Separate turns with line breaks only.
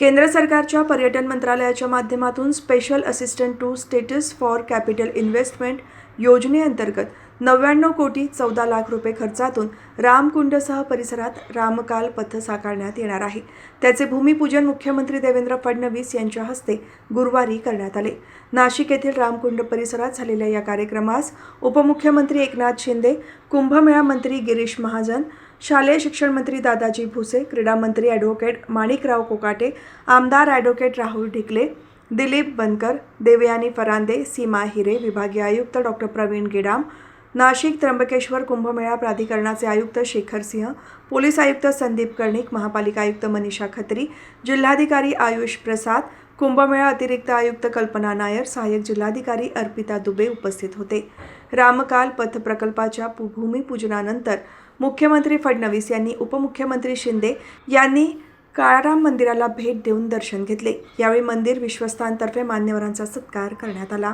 केंद्र सरकारच्या पर्यटन मंत्रालयाच्या माध्यमातून special assistant to states for capital investment योजनेअंतर्गत नव्याण्णव कोटी चौदा लाख रुपये खर्चातून रामकुंडसह परिसरात रामकाल पथ साकारण्यात येणार आहे. त्याचे भूमिपूजन मुख्यमंत्री देवेंद्र फडणवीस यांच्या हस्ते गुरुवारी करण्यात आले. नाशिक येथील रामकुंड परिसरात झालेल्या या कार्यक्रमास उपमुख्यमंत्री एकनाथ शिंदे कुंभमेळा मंत्री गिरीश महाजन शालेय शिक्षण मंत्री दादाजी भुसे क्रीडा मंत्री ॲडव्होकेट माणिकराव कोकाटे आमदार ॲडव्होकेट राहुल ढिकले दिलीप बनकर देवयानी फरांदे सीमा हिरे विभागीय आयुक्त डॉक्टर प्रवीण गेडाम नाशिक त्र्यंबकेश्वर कुंभमेळा प्राधिकरणाचे आयुक्त शेखर सिंह पोलीस आयुक्त संदीप कर्णिक महापालिका आयुक्त मनीषा खत्री जिल्हाधिकारी आयुष प्रसाद कुंभमेळा अतिरिक्त आयुक्त कल्पना नायर सहाय्यक जिल्हाधिकारी अर्पिता दुबे उपस्थित होते. रामकाल पथ प्रकल्पाच्या भूमिपूजनानंतर मुख्यमंत्री फडणवीस यांनी उपमुख्यमंत्री शिंदे यांनी काळाराम मंदिराला भेट देऊन दर्शन घेतले. यावेळी मंदिर विश्वस्तांतर्फे मान्यवरांचा सत्कार करण्यात आला.